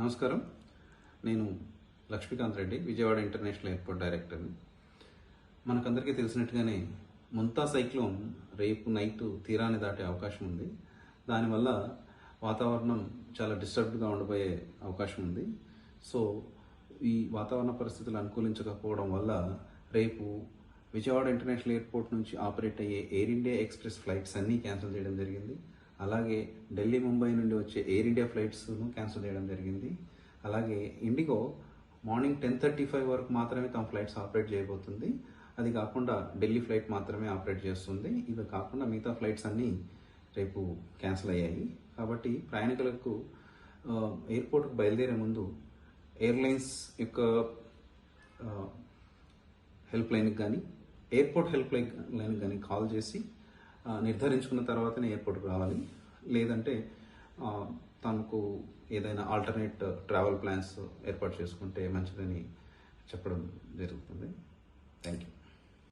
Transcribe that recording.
నమస్కారం. నేను Lakshmikant Reddy Vijayawada international airport డైరెక్టర్ని మనకందరికీ తెలిసినట్టుగానే ముంతా సైక్లోన్ రేపు నైట్ తీరాన్ని దాటే అవకాశం ఉంది. దానివల్ల వాతావరణం చాలా డిస్టర్బ్డ్గా ఉండబోయే అవకాశం ఉంది. సో ఈ వాతావరణ పరిస్థితులు అనుకూలించకపోవడం వల్ల రేపు విజయవాడ ఇంటర్నేషనల్ ఎయిర్పోర్ట్ నుంచి ఆపరేట్ అయ్యే ఎయిర్ ఇండియా ఎక్స్ప్రెస్ ఫ్లైట్స్ అన్నీ క్యాన్సిల్ చేయడం జరిగింది. అలాగే ఢిల్లీ ముంబై నుండి వచ్చే ఎయిర్ ఇండియా ఫ్లైట్స్ను క్యాన్సిల్ చేయడం జరిగింది. అలాగే IndiGo morning ten thirty five వరకు మాత్రమే తమ ఫ్లైట్స్ ఆపరేట్ చేయబోతుంది. అది కాకుండా ఢిల్లీ ఫ్లైట్ మాత్రమే ఆపరేట్ చేస్తుంది. ఇవి కాకుండా మిగతా ఫ్లైట్స్ అన్నీ రేపు క్యాన్సిల్ అయ్యాయి. కాబట్టి ప్రయాణికులకు ఎయిర్పోర్ట్ బయలుదేరే ముందు ఎయిర్లైన్స్ యొక్క హెల్ప్ లైన్కి కానీ ఎయిర్పోర్ట్ హెల్ప్ లైన్ లైన్కి కానీ కాల్ చేసి నిర్ధారించుకున్న తర్వాతనే ఎయిర్పోర్ట్కి రావాలి. లేదంటే తనకు ఏదైనా ఆల్టర్నేట్ ట్రావెల్ ప్లాన్స్ ఏర్పాటు చేసుకుంటే మంచిదని చెప్పడం జరుగుతుంది. Thank you